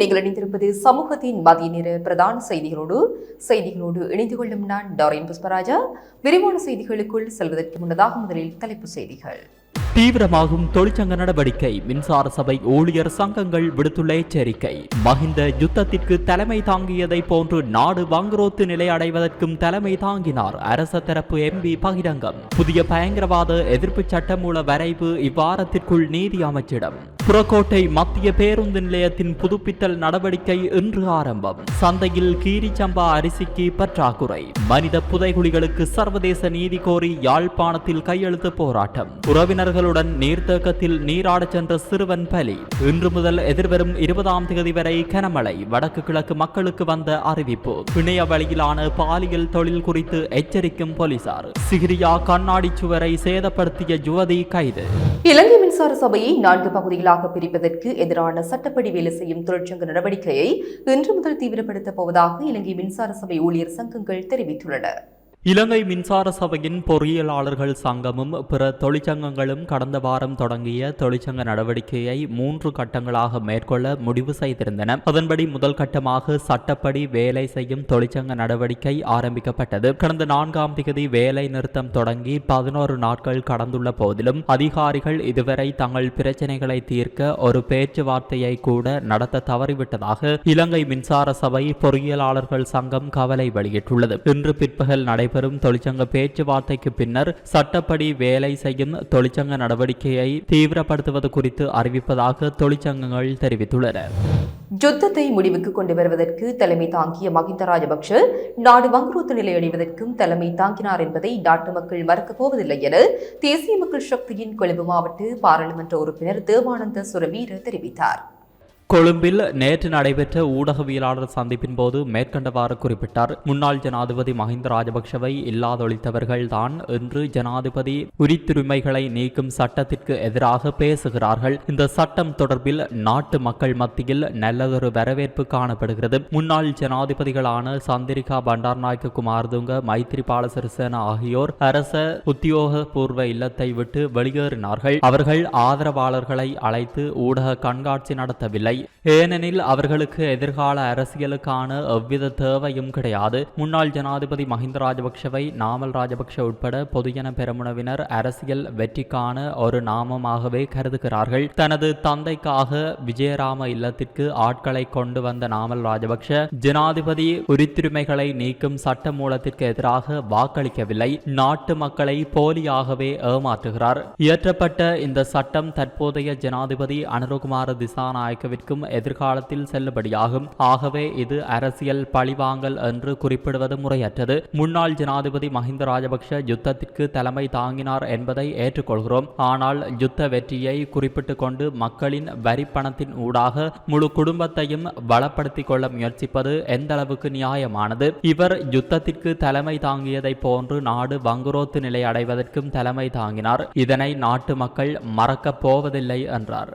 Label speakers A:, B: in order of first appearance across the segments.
A: நீங்கள் இணைந்திருப்பது சமூகத்தின் மதிய நேர பிரதான செய்திகளோடு செய்திகளோடு இணைந்து கொள்ளும் நான் டாரின் புஷ்பராஜா. விரிவான செய்திகளுக்குள் செல்வதற்கு முன்னதாக முதலில் தலைப்பு செய்திகள்.
B: தீவிரமாகும் தொழிற்சங்க நடவடிக்கை மின்சார சபை ஊழியர் சங்கங்கள் விடுத்துள்ள எச்சரிக்கை. மஹிந்த யுத்தத்திற்கு தலைமை தாங்கியதை போன்று நாடு வங்குரோத்து நிலை அடைவதற்கும் தலைமை தாங்கினார் அரச தரப்பு எம்பி பகிரங்கம். புதிய பயங்கரவாத எதிர்ப்பு சட்டமூல வரைவு இவ்வாரத்திற்குள் நீதி அமைச்சிடம். புறக்கோட்டை மத்திய பேருந்து நிலையத்தின் புதுப்பித்தல் நடவடிக்கை இன்று ஆரம்பம். சந்தையில் கீரிச்சம்பா அரிசிக்கு பற்றாக்குறை. மனித புதைகுழிகளுக்கு சர்வதேச நீதி கோரி யாழ்ப்பாணத்தில் கையெழுத்து போராட்டம். உறவினர்களுடன் நீர்த்தேக்கத்தில் நீராடச் சென்ற சிறுவன் பலி. இன்று முதல் எதிர்வரும் இருபதாம் தேதி வரை கனமழை வடக்கு கிழக்கு மக்களுக்கு வந்த அறிவிப்பு. பிணைய வழியிலான பாலியல் தொழில் குறித்து எச்சரிக்கும் போலீசார். சிகிரியா கண்ணாடி சுவரை சேதப்படுத்திய யுவதி கைது.
A: இலங்கை மின்சார சபையை நான்கு பகுதிகளாக பிரிப்பதற்கு எதிரான சட்டப்படி வேலை செய்யும் தொழிற்சங்க நடவடிக்கையை இன்று முதல் தீவிரப்படுத்தப் போவதாக இலங்கை மின்சார சபை ஊழியர் சங்கங்கள் தெரிவித்துள்ளன.
B: இலங்கை மின்சார சபையின் பொறியியலாளர்கள் சங்கமும் பிற தொழிற்சங்கங்களும் கடந்த வாரம் தொடங்கிய தொழிற்சங்க நடவடிக்கையை மூன்று கட்டங்களாக மேற்கொள்ள முடிவு செய்திருந்தன. அதன்படி முதல் கட்டமாக சட்டப்படி வேலை செய்யும் தொழிற்சங்க நடவடிக்கை ஆரம்பிக்கப்பட்டது. கடந்த நான்காம் தேதி வேலை நிறுத்தம் தொடங்கி பதினோரு நாட்கள் கடந்துள்ள போதிலும் அதிகாரிகள் இதுவரை தங்கள் பிரச்சனைகளை தீர்க்க ஒரு பேச்சுவார்த்தையை கூட நடத்த தவறிவிட்டதாக இலங்கை மின்சார சபை பொறியியலாளர்கள் சங்கம் கவலை வெளியிட்டுள்ளது. இன்று பிற்பகல் நடைபெறும் தொழிற்சங்க பேச்சுவார்த்தைக்கு பின்னர் சட்டப்படி வேலை செய்யும் தொழிற்சங்க நடவடிக்கையை தீவிரப்படுத்துவது குறித்து அறிவிப்பதாக தொழிற்சங்கங்கள் தெரிவித்துள்ளன.
A: யுத்தத்தை முடிவுக்கு கொண்டு வருவதற்கு தலைமை தாங்கிய மஹிந்த ராஜபக்ஷ நாடு வங்குரோத்து நிலையடைவதற்கும் தலைமை தாங்கினார் என்பதை நாட்டு மக்கள் மறக்கப் போவதில்லை என தேசிய மக்கள் சக்தியின் கொழும்பு மாவட்ட பாராளுமன்ற உறுப்பினர் தேவானந்த சுரவீர தெரிவித்தார்.
B: கொழும்பில் நேற்று நடைபெற்ற ஊடகவியலாளர் சந்திப்பின் போது மேற்கண்டவாறு குறிப்பிட்டார். முன்னாள் ஜனாதிபதி மஹிந்த ராஜபக்ஷவை இல்லாதொழித்தவர்கள் தான் இன்று ஜனாதிபதி உரித்துரிமைகளை நீக்கும் சட்டத்திற்கு எதிராக பேசுகிறார்கள். இந்த சட்டம் தொடர்பில் நாட்டு மக்கள் மத்தியில் நல்லதொரு வரவேற்பு காணப்படுகிறது. முன்னாள் ஜனாதிபதிகளான சந்திரிகா பண்டார்நாயக்க குமார்துங்க மைத்ரிபால சிறிசேன ஆகியோர் அரச உத்தியோகபூர்வ இல்லத்தை விட்டு வெளியேறினார்கள். அவர்கள் ஆதரவாளர்களை அழைத்து ஊடக கண்காட்சி நடத்தவில்லை. இல்லை. ஏனெனில் அவர்களுக்கு எதிர்கால அரசியலுக்கான எவ்வித தேவையும் கிடையாது. முன்னாள் ஜனாதிபதி மஹிந்த ராஜபக்ஷவை நாமல் ராஜபக்ஷ உட்பட பொதுஜன பெருமுனவினர் அரசியல் வெற்றிக்கான ஒரு நாமமாகவே கருதுகிறார்கள். தனது தந்தைக்காக விஜயராம இல்லத்திற்கு ஆட்களை கொண்டு வந்த நாமல் ராஜபக்ஷ ஜனாதிபதி உரித்துரிமைகளை நீக்கும் சட்ட மூலத்திற்கு எதிராக வாக்களிக்கவில்லை. நாட்டு மக்களை போலியாகவே ஏமாற்றுகிறார். இயற்றப்பட்ட இந்த சட்டம் தற்போதைய ஜனாதிபதி அனுரகுமார திசாநாயக்கவிற்கு இருக்கும் எதிர்காலத்தில் செல்லுபடியாகும். ஆகவே இது அரசியல் பழிவாங்கல் என்று குறிப்பிடுவது முறையற்றது. முன்னாள் ஜனாதிபதி மஹிந்த ராஜபக்ஷ யுத்தத்திற்கு தலைமை தாங்கினார் என்பதை ஏற்றுக்கொள்கிறோம். ஆனால் யுத்த வெற்றியை குறிப்பிட்டு கொண்டு மக்களின் வரி பணத்தின் ஊடாக முழு குடும்பத்தையும் பலப்படுத்திக் கொள்ள முயற்சிப்பது எந்த அளவுக்கு நியாயமானது? இவர் யுத்தத்திற்கு தலைமை தாங்கியதை போன்று நாடு வங்குரோத்து நிலை அடைவதற்கும் தலைமை தாங்கினார். இதனை நாட்டு மக்கள் மறக்கப் போவதில்லை என்றார்.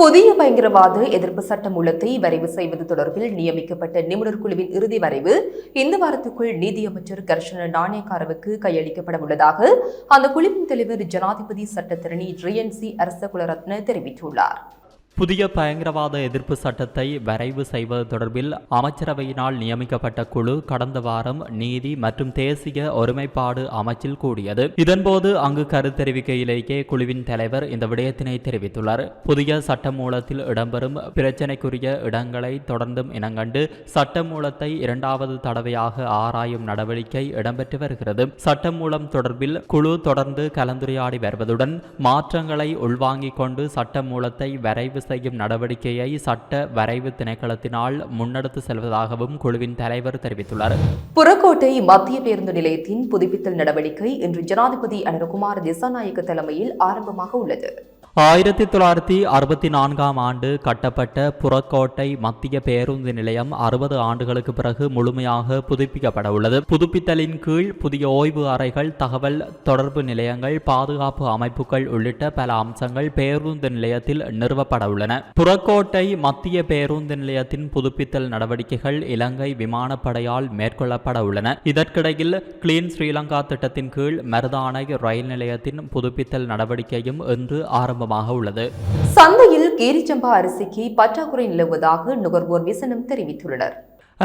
A: புதிய பயங்கரவாத எதிர்ப்பு சட்ட மூலத்தை வரைவு செய்வது தொடர்பில் நியமிக்கப்பட்ட நிபுணர் குழுவின் இறுதி வரைவு இந்த வாரத்துக்குள் நீதியமைச்சர் கர்ஷன நாணயக்காரவுக்கு கையளிக்கப்பட உள்ளதாக அந்த குழுவின் தலைவர் ஜனாதிபதி சட்டத்திரணி ரியன்சி அரச குலரத்ன தெரிவித்துள்ளார்.
B: புதிய பயங்கரவாத எதிர்ப்பு சட்டத்தை வரைவு செய்வது தொடர்பில் அமைச்சரவையினால் நியமிக்கப்பட்ட குழு கடந்த வாரம் நீதி மற்றும் தேசிய ஒருமைப்பாடு அமைச்சில் கூடியது. இதன்போது அங்கு கருத்து தெரிவிக்கையிலேயே குழுவின் தலைவர் இந்த விடயத்தினை தெரிவித்துள்ளார். புதிய சட்டமூலத்தில் இடம்பெறும் பிரச்சினைக்குரிய இடங்களை தொடர்ந்தும் இனங்கண்டு சட்டமூலத்தை இரண்டாவது தடவையாக ஆராயும் நடவடிக்கை இடம்பெற்று வருகிறது. சட்டமூலம் தொடர்பில் குழு தொடர்ந்து கலந்துரையாடி வருவதுடன் மாற்றங்களை உள்வாங்கிக் கொண்டு சட்டமூலத்தை வரைவு செய்யும் நடவடிக்கையை சட்ட வரைவு திணைக்களத்தினால் முன்னெடுத்து செல்வதாகவும் குழுவின் தலைவர் தெரிவித்துள்ளார்.
A: புறக்கோட்டை மத்திய பேருந்து நிலையத்தின் புதுப்பித்தல் நடவடிக்கை இன்று ஜனாதிபதி அனுரகுமார் திசாநாயக்க தலைமையில் ஆரம்பமாக உள்ளது.
B: ஆயிரத்தி தொள்ளாயிரத்தி அறுபத்தி நான்காம் ஆண்டு கட்டப்பட்ட புறக்கோட்டை மத்திய பேருந்து நிலையம் அறுபது ஆண்டுகளுக்கு பிறகு முழுமையாக புதுப்பிக்கப்பட உள்ளது புதுப்பித்தலின் கீழ் புதிய ஓய்வு அறைகள் தகவல் தொடர்பு நிலையங்கள் பாதுகாப்பு அமைப்புகள் உள்ளிட்ட பல அம்சங்கள் பேருந்து நிலையத்தில் நிறுவப்பட உள்ளன புறக்கோட்டை மத்திய பேருந்து நிலையத்தின் புதுப்பித்தல் நடவடிக்கைகள் இலங்கை விமானப்படையால் மேற்கொள்ளப்பட உள்ளன இதற்கிடையில் கிளீன் ஸ்ரீலங்கா திட்டத்தின் கீழ் மருதானை ரயில் நிலையத்தின் புதுப்பித்தல் நடவடிக்கையும் இன்று ஆரம்பமாக உள்ளது.
A: சந்தையில் கீரிச்சம்பா அரிசிக்கு பற்றாக்குறை நிலவுவதாக நுகர்வோர் விசனம் தெரிவித்துள்ளனர்.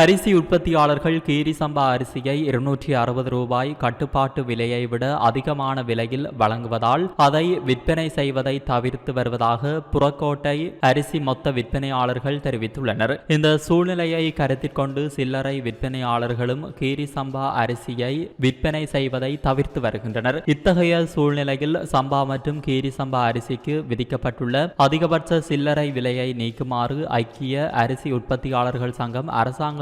B: அரிசி உற்பத்தியாளர்கள் கீரி சம்பா அரிசியை இருநூற்றி அறுபது ரூபாய் கட்டுப்பாட்டு விலையை விட அதிகமான விலையில் வழங்குவதால் அதை விற்பனை செய்வதை தவிர்த்து வருவதாக புறக்கோட்டை அரிசி மொத்த விற்பனையாளர்கள் தெரிவித்துள்ளனர். இந்த சூழ்நிலையை கருத்தில் கொண்டு சில்லறை விற்பனையாளர்களும் கீரி சம்பா அரிசியை விற்பனை செய்வதை தவிர்த்து வருகின்றனர். இத்தகைய சூழ்நிலையில் சம்பா மற்றும் கீரி சம்பா அரிசிக்கு விதிக்கப்பட்டுள்ள அதிகபட்ச சில்லறை விலையை நீக்குமாறு ஐக்கிய அரிசி உற்பத்தியாளர்கள் சங்கம்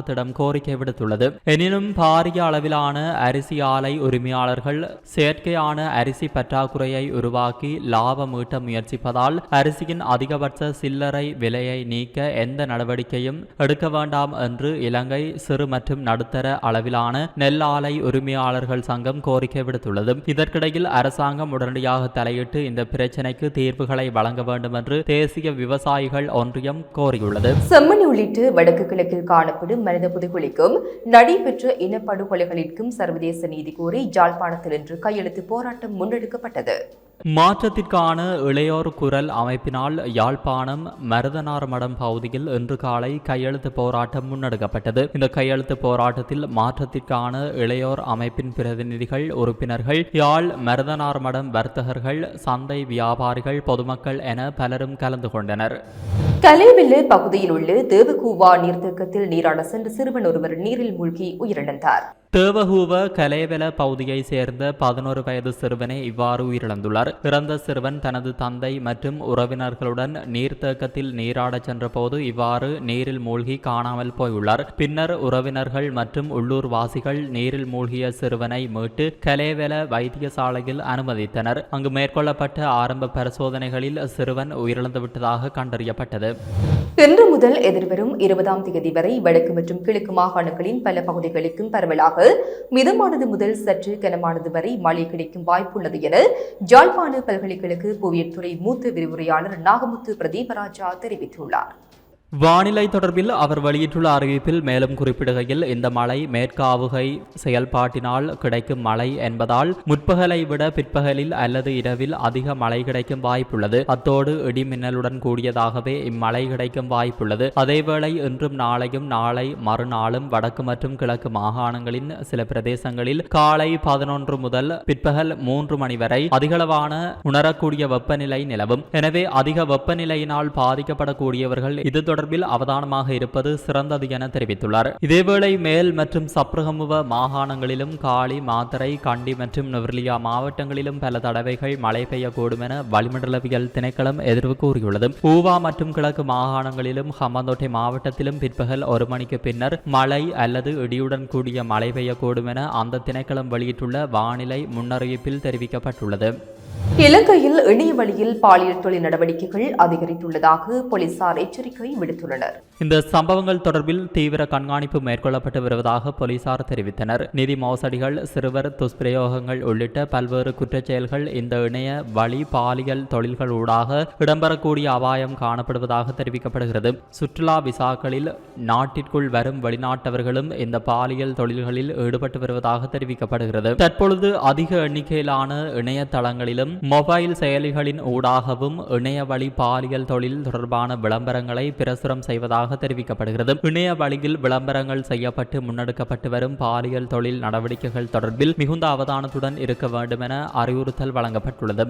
B: அரசாங்கத்திடம் கோரிக்கை விடுத்துள்ளது. எனினும் பாரிய அளவிலான அரிசி ஆலை உரிமையாளர்கள் செயற்கையான அரிசி பற்றாக்குறையை உருவாக்கி லாபம் ஈட்ட முயற்சிப்பதால் அரிசியின் அதிகபட்ச சில்லறை விலையை நீக்க எந்த நடவடிக்கையும் எடுக்க வேண்டாம் என்று இலங்கை சிறு மற்றும் நடுத்தர அளவிலான நெல் ஆலை உரிமையாளர்கள் சங்கம் கோரிக்கை விடுத்துள்ளது. இதற்கிடையில் அரசாங்கம் உடனடியாக தலையிட்டு இந்த பிரச்சினைக்கு தீர்வுகளை வழங்க வேண்டும் என்று தேசிய விவசாயிகள் ஒன்றியம் கோரியுள்ளது.
A: செம்மணி உள்ளிட்டு வடக்கு கிழக்கில் காணப்படும் மனித புதைகுழிக்கும் நடைபெற்ற இனப்படுகொலைகளிற்கும் சர்வதேச நீதி கோரி ஜாழ்ப்பாணத்தில் இன்று கையெழுத்து போராட்டம் முன்னெடுக்கப்பட்டது.
B: மாற்றத்திற்கான இளையோர் குரல் அமைப்பினால் யாழ்ப்பாணம் மருதனார் மடம் பகுதியில் இன்று காலை கையெழுத்து போராட்டம் முன்னெடுக்கப்பட்டது. இந்த கையெழுத்து போராட்டத்தில் மாற்றத்திற்கான இளையோர் அமைப்பின் பிரதிநிதிகள் உறுப்பினர்கள் யாழ் மருதனார் மடம் வர்த்தகர்கள் சந்தை வியாபாரிகள் பொதுமக்கள் என பலரும் கலந்து கொண்டனர்.
A: கலைவில்லு பகுதியில் உள்ள தேவகூவா நீர்த்தேக்கத்தில் நீராட சென்ற சிறுவன் ஒருவர் நீரில் மூழ்கி உயிரிழந்தார்.
B: தேவகூவ கலேவல பகுதியை சேர்ந்த பதினோரு வயது சிறுவனை இவ்வாறு உயிரிழந்துள்ளார். இறந்த சிறுவன் தனது தந்தை மற்றும் உறவினர்களுடன் நீர்த்தேக்கத்தில் நீராடச் சென்றபோது இவ்வாறு நீரில் மூழ்கி காணாமல் போயுள்ளார். பின்னர் உறவினர்கள் மற்றும் உள்ளூர் வாசிகள் நீரில் மூழ்கிய சிறுவனை மீட்டு கலேவெல வைத்தியசாலையில் அனுமதித்தனர். அங்கு மேற்கொள்ளப்பட்ட ஆரம்ப பரிசோதனைகளில் சிறுவன் உயிரிழந்துவிட்டதாக கண்டறியப்பட்டது.
A: இன்று முதல் எதிர்வரும் இருபதாம் தேதி வரை வடக்கு மற்றும் கிழக்கு மாகாணங்களின் பல பகுதிகளுக்கும் பரவலாக மிதமானது முதல் சற்று கனமானது வரை மழை கிடைக்கும் வாய்ப்புள்ளது என ஜாழ்ப்பாண பல்கலைக்கழக புவியியல் துறை மூத்த விரிவுரையாளர் நாகமுத்து பிரதீபராஜா தெரிவித்துள்ளார்.
B: வானிலை தொடர்பில் அவர் வெளியிட்டுள்ள அறிவிப்பில் மேலும் குறிப்பிடுகையில் இந்த மழை மேற்காவுகை செயல்பாட்டினால் கிடைக்கும் மழை என்பதால் முற்பகலை விட பிற்பகலில் அல்லது இரவில் அதிக மழை கிடைக்கும் வாய்ப்புள்ளது. அத்தோடு இடி மின்னலுடன் கூடியதாகவே இம்மழை கிடைக்கும் வாய்ப்புள்ளது. அதேவேளை இன்றும் நாளையும் நாளை மறுநாளும் வடக்கு மற்றும் கிழக்கு மாகாணங்களின் சில பிரதேசங்களில் காலை பதினொன்று முதல் பிற்பகல் மூன்று மணி வரை அதிகளவான உணரக்கூடிய வெப்பநிலை நிலவும். எனவே அதிக வெப்பநிலையினால் பாதிக்கப்படக்கூடியவர்கள் இது தொடர் தொடர்பில் அவதானமாக இருப்பது சிறந்தது என தெரிவித்துள்ளார். இதேவேளை மேல் மற்றும் சப்ரகமுவ மாகாணங்களிலும் காலி மாத்தரை கண்டி மற்றும் நுவர்லியா மாவட்டங்களிலும் பல தடவைகள் மழை பெய்யக்கூடும் என வளிமண்டலவியல் திணைக்களம் எதிர்வு கூறியுள்ளது. பூவா மற்றும் கிழக்கு மாகாணங்களிலும் ஹம்மந்தோட்டை மாவட்டத்திலும் பிற்பகல் ஒரு மணிக்கு பின்னர் மழை அல்லது இடியுடன் கூடிய மழை பெய்யக்கூடும் என அந்த திணைக்களம் வெளியிட்டுள்ள வானிலை முன்னறிவிப்பில் தெரிவிக்கப்பட்டுள்ளது.
A: இலங்கையில் இணைய வழியில் பாலியல் தொழில் நடவடிக்கைகள் அதிகரித்துள்ளதாக போலீசார் எச்சரிக்கை விடுத்துள்ளனர்.
B: இந்த சம்பவங்கள் தொடர்பில் தீவிர கண்காணிப்பு மேற்கொள்ளப்பட்டு வருவதாக போலீசார் தெரிவித்தனர். நிதி மோசடிகள் சிறுவர் துஷ்பிரயோகங்கள் உள்ளிட்ட பல்வேறு குற்றச்செயல்கள் இந்த இணைய வழி பாலியல் தொழில்கள் ஊடாக இடம்பெறக்கூடிய அபாயம் காணப்படுவதாக தெரிவிக்கப்படுகிறது. சுற்றுலா விசாக்களில் நாட்டிற்குள் வரும் வெளிநாட்டவர்களும் இந்த பாலியல் தொழில்களில் ஈடுபட்டு வருவதாக தெரிவிக்கப்படுகிறது. தற்பொழுது அதிக எண்ணிக்கையிலான இணையதளங்களிலும் மொபைல் செயலிகளின் ஊடாகவும் இணைய வழி பாலியல் தொழில் தொடர்பான விளம்பரங்களை பிரசுரம் செய்வதாக தெரிவிக்கப்படுகிறது. இணைய வழியில் விளம்பரங்கள் செய்யப்பட்டு முன்னெடுக்கப்பட்டு வரும் பாலியல் தொழில் நடவடிக்கைகள் தொடர்பில் மிகுந்த அவதானத்துடன் இருக்க வேண்டும் என அறிவுறுத்தல் வழங்கப்பட்டுள்ளது.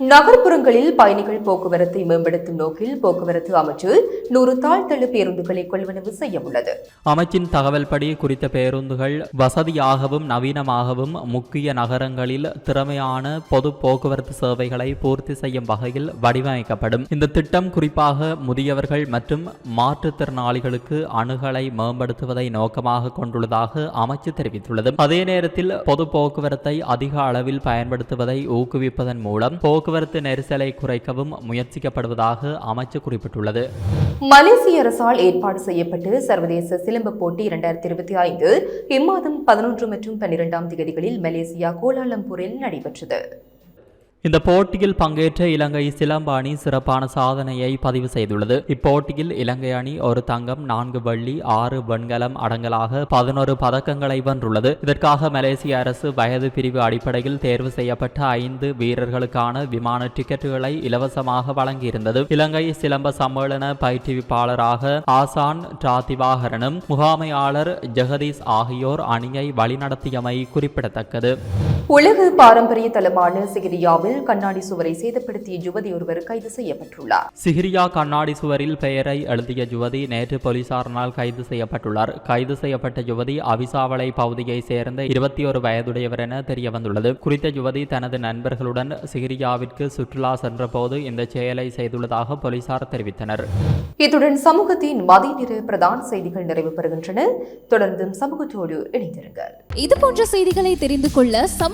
A: நகர்ப்புறங்களில் பயணிகள் போக்குவரத்தை மேம்படுத்தும் நோக்கில் போக்குவரத்து அமைச்சு நூறு தாழ்த்தள பேருந்துகளை கொள்வனவு செய்ய உள்ளது
B: அமைச்சின் தகவல்படி குறித்த பேருந்துகள் வசதியாகவும் நவீனமாகவும் முக்கிய நகரங்களில் திறமையான பொது போக்குவரத்து சேவைகளை பூர்த்தி செய்யும் வகையில் வடிவமைக்கப்படும். இந்த திட்டம் குறிப்பாக முதியவர்கள் மற்றும் மாற்றுத்திறனாளிகளுக்கு அணுகலை மேம்படுத்துவதை நோக்கமாக கொண்டுள்ளதாக அமைச்சு தெரிவித்துள்ளது. அதே நேரத்தில் பொது போக்குவரத்தை அதிக அளவில் பயன்படுத்துவதை ஊக்குவிப்பதன் மூலம் போக்குவரத்து போக்குவரத்து நெரிசலை குறைக்கவும் முயற்சிக்கப்படுவதாக அமைச்சு குறிப்பிட்டுள்ளது.
A: மலேசிய அரசால் ஏற்பாடு செய்யப்பட்டு சர்வதேச சிலம்பு போட்டி இரண்டாயிரத்தி இருபத்தி ஐந்து இம்மாதம் பதினொன்று மற்றும் பன்னிரெண்டாம் தேதிகளில் மலேசியா கோலாலம்பூரில் நடைபெற்றது.
B: இந்த போட்டியில் பங்கேற்ற இலங்கை சிலம்ப அணி சிறப்பான சாதனையை பதிவு செய்துள்ளது. இப்போட்டியில் இலங்கை அணி ஒரு தங்கம் நான்கு வெள்ளி ஆறு வெண்கலம் அடங்கலாக பதினோரு பதக்கங்களை வென்றுள்ளது. இதற்காக மலேசிய அரசு வயது பிரிவு அடிப்படையில் தேர்வு செய்யப்பட்ட ஐந்து வீரர்களுக்கான விமான டிக்கெட்டுகளை இலவசமாக வழங்கியிருந்தது. இலங்கை சிலம்ப சம்மேளன பயிற்றுவிப்பாளராக ஆசான் டிராதிவாகரனும் முகாமையாளர் ஜெகதீஷ் ஆகியோர் அணியை வழிநடத்தியமை குறிப்பிடத்தக்கது.
A: உலக பாரம்பரிய தலமான சிகிரியாவில் கண்ணாடி சுவரை சேதப்படுத்திய யுவதி ஒருவர் கைது செய்யப்பட்டுள்ளார்.
B: சிகிரியா கண்ணாடி சுவரில் பெயரை எழுதிய யுவதி நேற்று போலீசாரினால் கைது செய்யப்பட்டுள்ளார். கைது செய்யப்பட்ட யுவதி அவிசாவளை பகுதியை சேர்ந்த இருபத்தி ஒரு வயதுடையவர் என தெரிய வந்துள்ளது குறித்த யுவதி தனது நண்பர்களுடன் சிகிரியாவிற்கு சுற்றுலா சென்றபோது இந்த செயலை செய்துள்ளதாக போலீசார் தெரிவித்தனர்.
A: இத்துடன் சமூகத்தின் மதிய நிற பிரதான செய்திகள் நிறைவு பெறுகின்றன தொடர்ந்தும் சமூகத்தோடு இணைந்திருங்கள்.
C: இது போன்ற செய்திகளை தெரிந்து கொள்ள